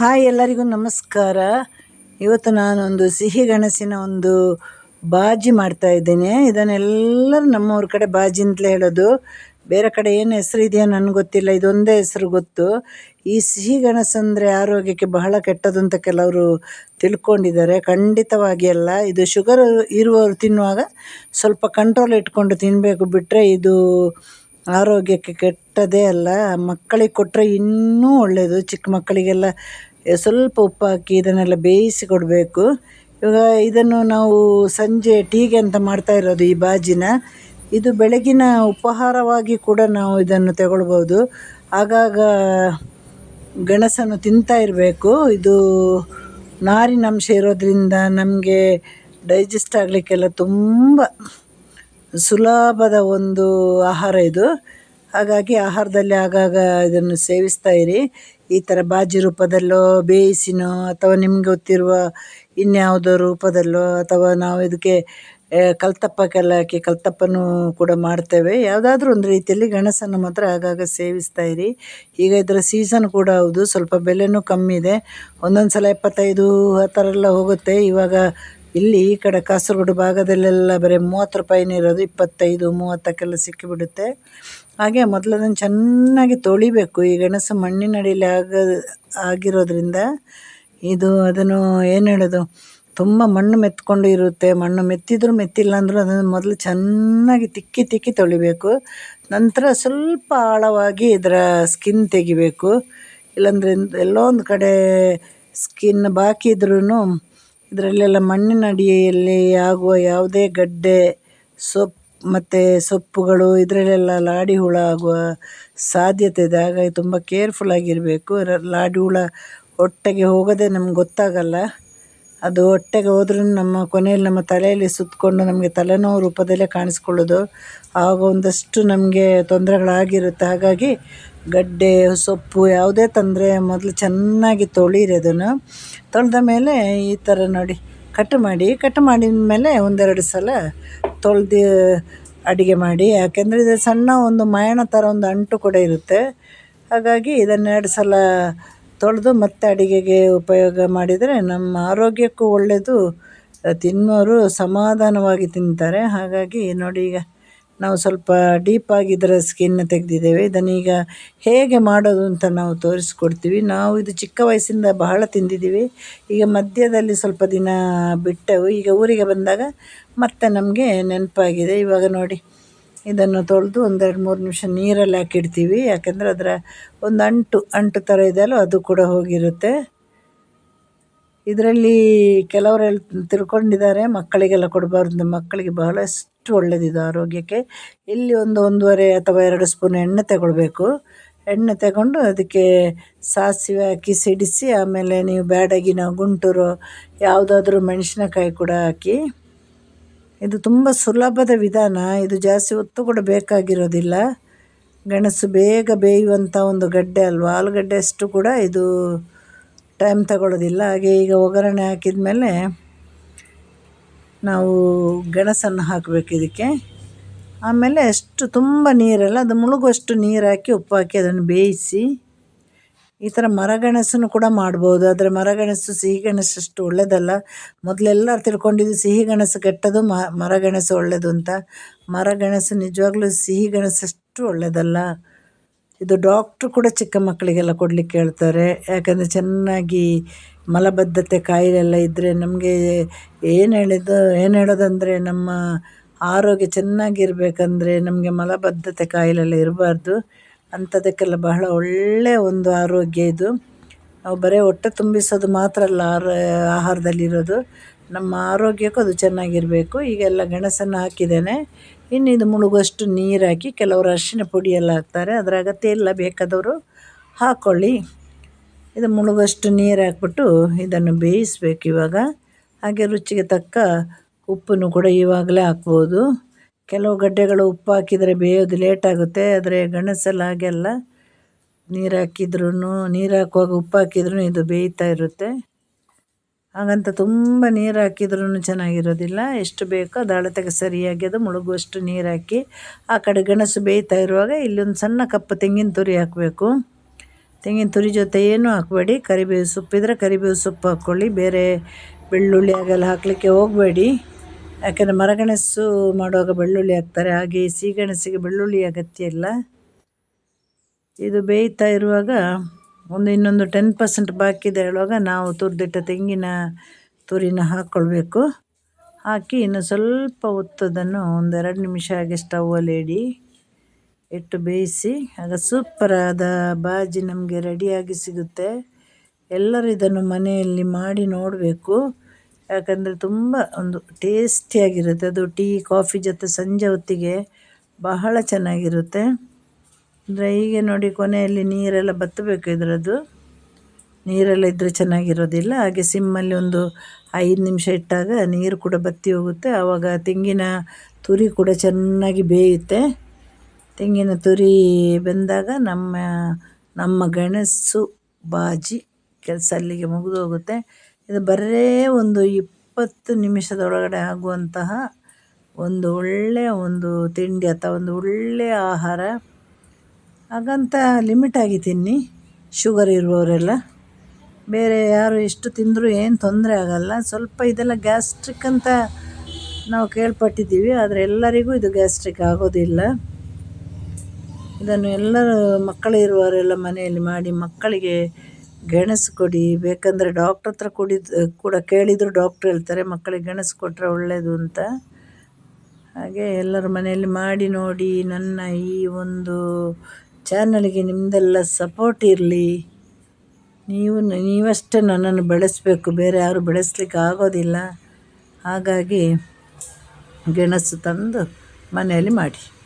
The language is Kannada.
ಹಾಯ್ ಎಲ್ಲರಿಗೂ ನಮಸ್ಕಾರ. ಇವತ್ತು ನಾನೊಂದು ಸಿಹಿ ಗಣಸಿನ ಒಂದು ಬಾಜಿ ಮಾಡ್ತಾ ಇದ್ದೇನೆ. ಇದನ್ನೆಲ್ಲರೂ ನಮ್ಮವ್ರ ಕಡೆ ಬಾಜಿ ಅಂತಲೇ ಹೇಳೋದು. ಬೇರೆ ಕಡೆ ಏನು ಹೆಸರು ಇದೆಯೋ ನನಗೆ ಗೊತ್ತಿಲ್ಲ, ಇದೊಂದೇ ಹೆಸರು ಗೊತ್ತು. ಈ ಸಿಹಿ ಗಣಸಂದರೆ ಆರೋಗ್ಯಕ್ಕೆ ಬಹಳ ಕೆಟ್ಟದು ಅಂತ ಕೆಲವರು ತಿಳ್ಕೊಂಡಿದ್ದಾರೆ. ಖಂಡಿತವಾಗಿ ಅಲ್ಲ. ಇದು ಶುಗರ್ ಇರುವವರು ತಿನ್ನುವಾಗ ಸ್ವಲ್ಪ ಕಂಟ್ರೋಲ್ ಇಟ್ಕೊಂಡು ತಿನ್ನಬೇಕು ಬಿಟ್ಟರೆ ಇದು ಆರೋಗ್ಯಕ್ಕೆ ಕೆಟ್ಟದೇ ಅಲ್ಲ. ಮಕ್ಕಳಿಗೆ ಕೊಟ್ಟರೆ ಇನ್ನೂ ಒಳ್ಳೆಯದು ಚಿಕ್ಕ ಮಕ್ಕಳಿಗೆಲ್ಲ ಸ್ವಲ್ಪ ಉಪ್ಪು ಇದನ್ನೆಲ್ಲ ಬೇಯಿಸಿ ಕೊಡಬೇಕು. ಇವಾಗ ಇದನ್ನು ನಾವು ಸಂಜೆ ಟೀಗೆ ಅಂತ ಮಾಡ್ತಾ ಇರೋದು ಈ ಬಾಜಿನ. ಇದು ಬೆಳಗಿನ ಉಪಹಾರವಾಗಿ ಕೂಡ ನಾವು ಇದನ್ನು ತಗೊಳ್ಬೋದು ಆಗಾಗ ಗೆಣಸನ್ನು ತಿಂತಾ ಇರಬೇಕು. ಇದು ನಾರಿನಂಶ ಇರೋದ್ರಿಂದ ನಮಗೆ ಡೈಜೆಸ್ಟ್ ಆಗಲಿಕ್ಕೆಲ್ಲ ತುಂಬ ಸುಲಭದ ಒಂದು ಆಹಾರ ಇದು. ಹಾಗಾಗಿ ಆಹಾರದಲ್ಲಿ ಆಗಾಗ ಇದನ್ನು ಸೇವಿಸ್ತಾ ಇರಿ. ಈ ಥರ ಬಾಜಿ ರೂಪದಲ್ಲೋ, ಬೇಯಿಸಿನೋ, ಅಥವಾ ನಿಮ್ಗೆ ಗೊತ್ತಿರುವ ಇನ್ಯಾವುದೋ ರೂಪದಲ್ಲೋ, ಅಥವಾ ನಾವು ಇದಕ್ಕೆ ಕಲ್ತಪ್ಪಕ್ಕೆಲ್ಲ ಹಾಕಿ ಕಲ್ತಪ್ಪನೂ ಕೂಡ ಮಾಡ್ತೇವೆ. ಯಾವುದಾದ್ರೂ ಒಂದು ರೀತಿಯಲ್ಲಿ ಗೆಣಸನ್ನು ಮಾತ್ರ ಆಗಾಗ ಸೇವಿಸ್ತಾ ಇರಿ. ಈಗ ಇದರ ಸೀಸನ್ ಕೂಡ ಹೌದು, ಸ್ವಲ್ಪ ಬೆಲೆಯೂ ಕಮ್ಮಿ ಇದೆ. ಒಂದೊಂದು ಸಲ ಎಪ್ಪತ್ತೈದು ಆ ಥರ ಎಲ್ಲ ಹೋಗುತ್ತೆ. ಇವಾಗ ಇಲ್ಲಿ ಈ ಕಡೆ ಕಾಸರಗೋಡು ಭಾಗದಲ್ಲೆಲ್ಲ ಬರೀ ಮೂವತ್ತು ರೂಪಾಯಿನೇ ಇರೋದು, ಇಪ್ಪತ್ತೈದು, ಮೂವತ್ತಕ್ಕೆಲ್ಲ ಸಿಕ್ಕಿಬಿಡುತ್ತೆ. ಹಾಗೆ ಮೊದಲು ಅದನ್ನು ಚೆನ್ನಾಗಿ ತೊಳಿಬೇಕು. ಈ ಗೆಣಸು ಮಣ್ಣಿನಡಿಯಲ್ಲಿ ಆಗ, ಆಗಿರೋದ್ರಿಂದ ಇದು ಅದನ್ನು ಏನು ಹೇಳೋದು? ತುಂಬ ಮಣ್ಣು ಮೆತ್ಕೊಂಡು ಇರುತ್ತೆ. ಮಣ್ಣು ಮೆತ್ತಿದರೂ ಮೆತ್ತಿಲ್ಲ ಅಂದರೂ ಅದನ್ನು ಮೊದಲು ಚೆನ್ನಾಗಿ ತಿಕ್ಕಿ ತಿಕ್ಕಿ ತೊಳಿಬೇಕು. ನಂತರ ಸ್ವಲ್ಪ ಆಳವಾಗಿ ಇದರ ಸ್ಕಿನ್ ತೆಗಿಬೇಕು. ಇಲ್ಲಾಂದರೆ ಎಲ್ಲೋ ಒಂದು ಕಡೆ ಸ್ಕಿನ್ ಬಾಕಿ ಇದ್ರೂ ಇದರಲ್ಲೆಲ್ಲ ಮಣ್ಣಿನ ಅಡಿಯಲ್ಲಿ ಆಗುವ ಯಾವುದೇ ಗಡ್ಡೆ, ಸೊಪ್ಪು ಮತ್ತು ಸೊಪ್ಪುಗಳು ಇದರಲ್ಲೆಲ್ಲ ಲಾಡಿ ಹುಳ ಆಗುವ ಸಾಧ್ಯತೆ ಇದೆ. ಹಾಗಾಗಿ ತುಂಬ ಕೇರ್ಫುಲ್ಲಾಗಿರಬೇಕು ಲಾಡಿ ಹುಳ ಹೊಟ್ಟೆಗೆ ಹೋಗೋದೇ ನಮ್ಗೆ ಗೊತ್ತಾಗಲ್ಲ. ಅದು ಹೊಟ್ಟೆಗೆ ಹೋದ್ರೂ ನಮ್ಮ ಕೊನೆಯಲ್ಲಿ ನಮ್ಮ ತಲೆಯಲ್ಲಿ ಸುತ್ತಕೊಂಡು ನಮಗೆ ತಲೆನೋವು ರೂಪದಲ್ಲೇ ಕಾಣಿಸ್ಕೊಳ್ಳೋದು. ಆಗ ಒಂದಷ್ಟು ನಮಗೆ ತೊಂದರೆಗಳಾಗಿರುತ್ತೆ. ಹಾಗಾಗಿ ಗಡ್ಡೆ, ಸೊಪ್ಪು ಯಾವುದೇ ತೊಂದರೆ ಮೊದಲು ಚೆನ್ನಾಗಿ ತೊಳೀರಿ ಅದನ್ನು. ತೊಳೆದ ಮೇಲೆ ಈ ಥರ ನೋಡಿ, ಕಟ್ ಮಾಡಿ. ಕಟ್ ಮಾಡಿದ ಮೇಲೆ ಒಂದೆರಡು ಸಲ ತೊಳೆದು ಅಡುಗೆ ಮಾಡಿ. ಯಾಕೆಂದರೆ ಇದು ಸಣ್ಣ ಒಂದು ಮಯಣ ಥರ ಒಂದು ಅಂಟು ಕೂಡ ಇರುತ್ತೆ. ಹಾಗಾಗಿ ಇದನ್ನೆರಡು ಸಲ ತೊಳೆದು ಮತ್ತೆ ಅಡುಗೆಗೆ ಉಪಯೋಗ ಮಾಡಿದರೆ ನಮ್ಮ ಆರೋಗ್ಯಕ್ಕೂ ಒಳ್ಳೆಯದು. ತಿನ್ನೋರು ಸಮಾಧಾನವಾಗಿ ತಿಂತಾರೆ. ಹಾಗಾಗಿ ನೋಡಿ ಈಗ ನಾವು ಸ್ವಲ್ಪ ಡೀಪಾಗಿ ಇದರ ಸ್ಕಿನ್ ತೆಗೆದಿದ್ದೇವೆ. ಇದನ್ನೀಗ ಹೇಗೆ ಮಾಡೋದು ಅಂತ ನಾವು ತೋರಿಸ್ಕೊಡ್ತೀವಿ. ನಾವು ಇದು ಚಿಕ್ಕ ವಯಸ್ಸಿಂದ ಬಹಳ ತಿಂದಿದ್ದೀವಿ. ಈಗ ಮಧ್ಯದಲ್ಲಿ ಸ್ವಲ್ಪ ದಿನ ಬಿಟ್ಟೆವು. ಈಗ ಊರಿಗೆ ಬಂದಾಗ ಮತ್ತೆ ನಮಗೆ ನೆನಪಾಗಿದೆ. ಇವಾಗ ನೋಡಿ, ಇದನ್ನು ತೊಳೆದು ಒಂದೆರಡು ಮೂರು ನಿಮಿಷ ನೀರಲ್ಲಿ ಹಾಕಿಡ್ತೀವಿ. ಯಾಕೆಂದರೆ ಅದರ ಒಂದು ಅಂಟು ಅಂಟು ಥರ ಇದೆಯಲ್ಲ ಅದು ಕೂಡ ಹೋಗಿರುತ್ತೆ. ಇದರಲ್ಲಿ ಕೆಲವರು ಹೇಳ್, ತಿಳ್ಕೊಂಡಿದ್ದಾರೆ, ಮಕ್ಕಳಿಗೆಲ್ಲ ಕೊಡಬಾರ್ದು. ಮಕ್ಕಳಿಗೆ ಬಹಳಷ್ಟು ಒಳ್ಳೆಯದಿದು ಆರೋಗ್ಯಕ್ಕೆ. ಇಲ್ಲಿ ಒಂದು ಒಂದೂವರೆ ಅಥವಾ ಎರಡು ಸ್ಪೂನ್ ಎಣ್ಣೆ ತಗೊಳ್ಬೇಕು. ಎಣ್ಣೆ ತಗೊಂಡು ಅದಕ್ಕೆ ಸಾಸಿವೆ ಹಾಕಿ ಸಿಡಿಸಿ, ಆಮೇಲೆ ನೀವು ಬ್ಯಾಡಗಿನ ಗುಂಟೂರು ಯಾವುದಾದ್ರೂ ಮೆಣಸಿನಕಾಯಿ ಕೂಡ ಹಾಕಿ. ಇದು ತುಂಬ ಸುಲಭದ ವಿಧಾನ. ಇದು ಜಾಸ್ತಿ ಹೊತ್ತು ಕೂಡ ಬೇಕಾಗಿರೋದಿಲ್ಲ. ಗೆಣಸು ಬೇಗ ಬೇಯುವಂಥ ಒಂದು ಗಡ್ಡೆ ಅಲ್ವಾ? ಆಲೂಗಡ್ಡೆ ಅಷ್ಟು ಕೂಡ ಇದು ಟೈಮ್ ತಗೊಳ್ಳೋದಿಲ್ಲ. ಹಾಗೆ ಈಗ ಒಗ್ಗರಣೆ ಹಾಕಿದ ಮೇಲೆ ನಾವು ಗೆಣಸನ್ನು ಹಾಕಬೇಕು ಇದಕ್ಕೆ. ಆಮೇಲೆ ಅಷ್ಟು ತುಂಬ ನೀರಲ್ಲ, ಅದು ಮುಳುಗುವಷ್ಟು ನೀರು ಹಾಕಿ ಉಪ್ಪು ಹಾಕಿ ಅದನ್ನು ಬೇಯಿಸಿ ಈ ಥರ ಮರಗೆಣಸನ್ನು ಕೂಡ ಮಾಡ್ಬೋದು. ಆದರೆ ಮರಗೆಣಸು ಸಿಹಿಗೆಣಸು ಅಷ್ಟು ಒಳ್ಳೆಯದಲ್ಲ ಮೊದಲೆಲ್ಲ ತಿಳ್ಕೊಂಡಿದ್ದು ಸಿಹಿಗೆಣಸು ಕೆಟ್ಟದು ಮರಗೆಣಸು ಒಳ್ಳೆಯದು ಅಂತ. ಮರಗೆಣಸು ನಿಜವಾಗ್ಲೂ ಸಿಹಿಗೆಣಸು ಅಷ್ಟು ಒಳ್ಳೆಯದಲ್ಲ ಇದು ಡಾಕ್ಟ್ರು ಕೂಡ ಚಿಕ್ಕ ಮಕ್ಕಳಿಗೆಲ್ಲ ಕೊಡಲಿಕ್ಕೆ ಹೇಳ್ತಾರೆ. ಯಾಕಂದರೆ ಚೆನ್ನಾಗಿ ಮಲಬದ್ಧತೆ ಕಾಯಿಲೆ ಎಲ್ಲ ಇದ್ದರೆ ನಮಗೆ ಏನು ಹೇಳಿದ್ದು, ಏನು ಹೇಳೋದಂದರೆ ನಮ್ಮ ಆರೋಗ್ಯ ಚೆನ್ನಾಗಿರ್ಬೇಕಂದ್ರೆ ನಮಗೆ ಮಲಬದ್ಧತೆ ಕಾಯಿಲೆ ಎಲ್ಲ ಇರಬಾರ್ದು. ಅಂಥದ್ದಕ್ಕೆಲ್ಲ ಬಹಳ ಒಳ್ಳೆಯ ಒಂದು ಆರೋಗ್ಯ ಇದು. ನಾವು ಬರೀ ಹೊಟ್ಟೆ ತುಂಬಿಸೋದು ಮಾತ್ರ ಅಲ್ಲ, ಆರ, ಆಹಾರದಲ್ಲಿರೋದು. ನಮ್ಮ ಆರೋಗ್ಯಕ್ಕೂ ಅದು ಚೆನ್ನಾಗಿರಬೇಕು. ಈಗೆಲ್ಲ ಗೆಣಸನ್ನು ಹಾಕಿದ್ದೇನೆ. ಇನ್ನು ಇದು ಮುಳುಗುವಷ್ಟು ನೀರು ಹಾಕಿ ಕೆಲವರು ಅರಿಶಿನ ಪುಡಿ ಎಲ್ಲ ಹಾಕ್ತಾರೆ. ಅಗತ್ಯ ಇಲ್ಲ ಬೇಕಾದವರು ಹಾಕ್ಕೊಳ್ಳಿ ಇದು ಮುಳುಗುವಷ್ಟು ನೀರು ಹಾಕ್ಬಿಟ್ಟು ಇದನ್ನು ಬೇಯಿಸ್ಬೇಕು ಇವಾಗ. ಹಾಗೆ ರುಚಿಗೆ ತಕ್ಕ ಉಪ್ಪನ್ನು ಕೂಡ ಇವಾಗಲೇ ಹಾಕ್ಬೋದು. ಕೆಲವು ಗಡ್ಡೆಗಳು ಉಪ್ಪು ಹಾಕಿದರೆ ಬೇಯೋದು ಲೇಟಾಗುತ್ತೆ ಆದರೆ ಗಣಸಲ್ಲ ಹಾಗೆಲ್ಲ ನೀರು ಹಾಕಿದ್ರೂ ನೀರು ಹಾಕುವಾಗ ಉಪ್ಪು ಹಾಕಿದ್ರೂ ಇದು ಬೇಯ್ತಾ ಇರುತ್ತೆ. ಹಾಗಂತ ತುಂಬ ನೀರು ಹಾಕಿದ್ರೂ ಚೆನ್ನಾಗಿರೋದಿಲ್ಲ. ಎಷ್ಟು ಬೇಕೋ ಅದು ಅಳತೆಗೆ ಸರಿಯಾಗಿ ಅದು ಮುಳುಗುವಷ್ಟು ನೀರು ಹಾಕಿ ಆ ಕಡೆ ಗೆಣಸು ಬೇಯ್ತಾ ಇರುವಾಗ ಇಲ್ಲೊಂದು ಸಣ್ಣ ಕಪ್ಪು ತೆಂಗಿನ ತುರಿ ಹಾಕಬೇಕು. ತೆಂಗಿನ ತುರಿ ಜೊತೆ ಏನೂ ಹಾಕಬೇಡಿ. ಕರಿಬೇವು ಸೊಪ್ಪಿದ್ರೆ ಕರಿಬೇವು ಸೊಪ್ಪು ಹಾಕ್ಕೊಳ್ಳಿ. ಬೇರೆ ಬೆಳ್ಳುಳ್ಳಿ ಹಾಗೆಲ್ಲ ಹಾಕಲಿಕ್ಕೆ ಹೋಗಬೇಡಿ. ಯಾಕೆಂದರೆ ಮರಗೆಣಸು ಮಾಡುವಾಗ ಬೆಳ್ಳುಳ್ಳಿ ಹಾಕ್ತಾರೆ. ಹಾಗೆ ಸಿಹಿಗೆಣಸಿಗೆ ಬೆಳ್ಳುಳ್ಳಿ ಅಗತ್ಯ ಇಲ್ಲ. ಇದು ಬೇಯ್ತಾ ಇರುವಾಗ ಒಂದು ಇನ್ನೊಂದು ಟೆನ್ ಪರ್ಸೆಂಟ್ ಬಾಕಿ ಇದೆ ಹೇಳುವಾಗ ನಾವು ತುರಿದಿಟ್ಟ ತೆಂಗಿನ ತುರಿನ ಹಾಕ್ಕೊಳ್ಬೇಕು ಹಾಕಿ ಇನ್ನು ಸ್ವಲ್ಪ ಹೊತ್ತದನ್ನು ಒಂದೆರಡು ನಿಮಿಷ ಹಾಗೆ ಸ್ಟವಲ್ಲಿ ಇಡಿ, ಇಟ್ಟು ಬೇಯಿಸಿ, ಆಗ ಸೂಪರಾದ ಬಾಜಿ ನಮಗೆ ರೆಡಿಯಾಗಿ ಸಿಗುತ್ತೆ. ಎಲ್ಲರೂ ಇದನ್ನು ಮನೆಯಲ್ಲಿ ಮಾಡಿ ನೋಡಬೇಕು. ಯಾಕಂದರೆ ತುಂಬ ಒಂದು ಟೇಸ್ಟಿಯಾಗಿರುತ್ತೆ ಅದು ಟೀ, ಕಾಫಿ ಜೊತೆ ಸಂಜೆ ಹೊತ್ತಿಗೆ ಬಹಳ ಚೆನ್ನಾಗಿರುತ್ತೆ. ಅಂದರೆ ಹೀಗೆ ನೋಡಿ ಕೊನೆಯಲ್ಲಿ ನೀರೆಲ್ಲ ಬತ್ತಬೇಕು ಇದರದ್ದು. ನೀರೆಲ್ಲ ಇದ್ದರೆ ಚೆನ್ನಾಗಿರೋದಿಲ್ಲ. ಹಾಗೆ ಸಿಮ್ಮಲ್ಲಿ ಒಂದು ಐದು ನಿಮಿಷ ಇಟ್ಟಾಗ ನೀರು ಕೂಡ ಬತ್ತಿ ಹೋಗುತ್ತೆ. ಆವಾಗ ತೆಂಗಿನ ತುರಿ ಕೂಡ ಚೆನ್ನಾಗಿ ಬೇಯುತ್ತೆ. ತೆಂಗಿನ ತುರಿ ಬೆಂದಾಗ ನಮ್ಮ ನಮ್ಮ ಗೆಣಸು ಬಾಜಿ ಕೆಲಸ ಅಲ್ಲಿಗೆ ಮುಗಿದು ಹೋಗುತ್ತೆ. ಇದು ಬರೇ ಒಂದು ಇಪ್ಪತ್ತು ನಿಮಿಷದೊಳಗಡೆ ಆಗುವಂತಹ ಒಂದು ಒಳ್ಳೆಯ ಒಂದು ತಿಂಡಿ ಅಥವಾ ಒಂದು ಒಳ್ಳೆಯ ಆಹಾರ. ಹಾಗಂತ ಲಿಮಿಟಾಗಿ ತಿನ್ನಿ ಶುಗರ್ ಇರುವವರೆಲ್ಲ. ಬೇರೆ ಯಾರು ಎಷ್ಟು ತಿಂದರೂ ಏನು ತೊಂದರೆ ಆಗೋಲ್ಲ. ಸ್ವಲ್ಪ ಇದೆಲ್ಲ ಗ್ಯಾಸ್ಟ್ರಿಕ್ ಅಂತ ನಾವು ಕೇಳ್ಪಟ್ಟಿದ್ದೀವಿ. ಆದರೆ ಎಲ್ಲರಿಗೂ ಇದು ಗ್ಯಾಸ್ಟ್ರಿಕ್ ಆಗೋದಿಲ್ಲ. ಇದನ್ನು ಎಲ್ಲರೂ ಮಕ್ಕಳಿರುವವರೆಲ್ಲ ಮನೆಯಲ್ಲಿ ಮಾಡಿ ಮಕ್ಕಳಿಗೆ ಗೆಣಸು ಕೊಡಿ. ಬೇಕಂದರೆ ಡಾಕ್ಟ್ರ್ ಹತ್ರ ಕುಡಿದು ಕೂಡ ಕೇಳಿದರೂ ಡಾಕ್ಟ್ರ್ ಹೇಳ್ತಾರೆ, ಮಕ್ಕಳಿಗೆ ಗೆಣಸು ಕೊಟ್ಟರೆ ಒಳ್ಳೆಯದು ಅಂತ. ಹಾಗೆ ಎಲ್ಲರೂ ಮನೆಯಲ್ಲಿ ಮಾಡಿ ನೋಡಿ, ನನ್ನ ಈ ಒಂದು ಚಾನಲ್ಗೆ ನಿಮ್ಮದೆಲ್ಲ ಸಪೋರ್ಟ್ ಇರಲಿ. ನೀವು, ನೀವಷ್ಟೇ ನನ್ನನ್ನು ಬೆಳೆಸಬೇಕು, ಬೇರೆ ಯಾರು ಬೆಳೆಸ್ಲಿಕ್ಕೆ ಆಗೋದಿಲ್ಲ. ಹಾಗಾಗಿ ಗೆಣಸು ತಂದು ಮನೆಯಲ್ಲಿ ಮಾಡಿ.